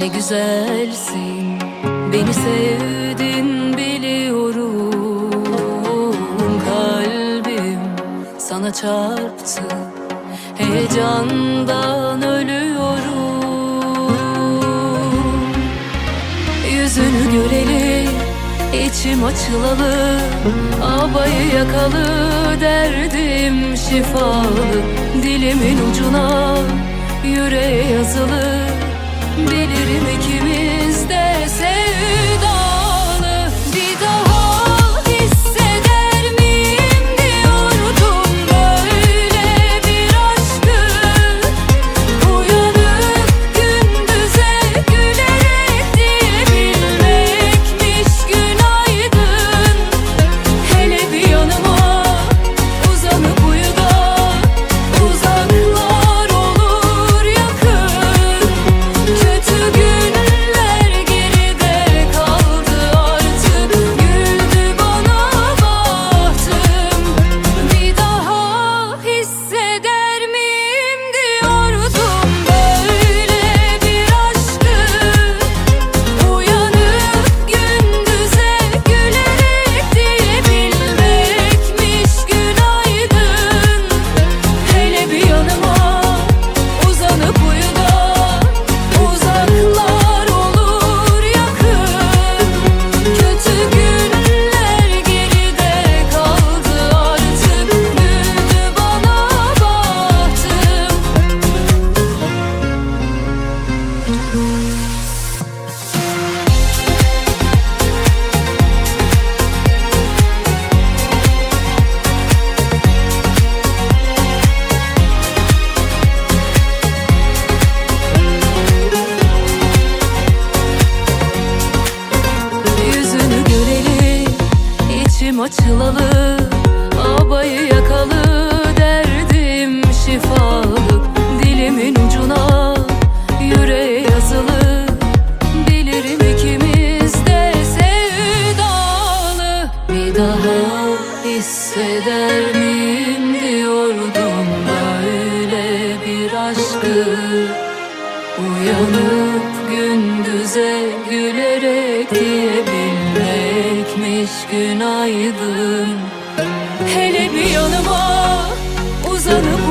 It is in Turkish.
ne güzelsin Beni sevdin biliyorum. Kalbim sana çarptı Heyecandan ölüyorum. Yüzünü göreli içim açılalı Abayı yakalı derdim şifalı. Dilimin ucuna yüreğe yazılı Bilirim ikimiz açılalı Abayı yakalı derdim şifalı Dilimin ucuna yüreğe yazılı. Bilirim ikimiz de sevdalı. Bir daha hisseder miyim diyordum böyle bir aşkı. Uyanıp gündüze gülerek diyebilmekmiş günaydın Hele bir yanıma uzanıp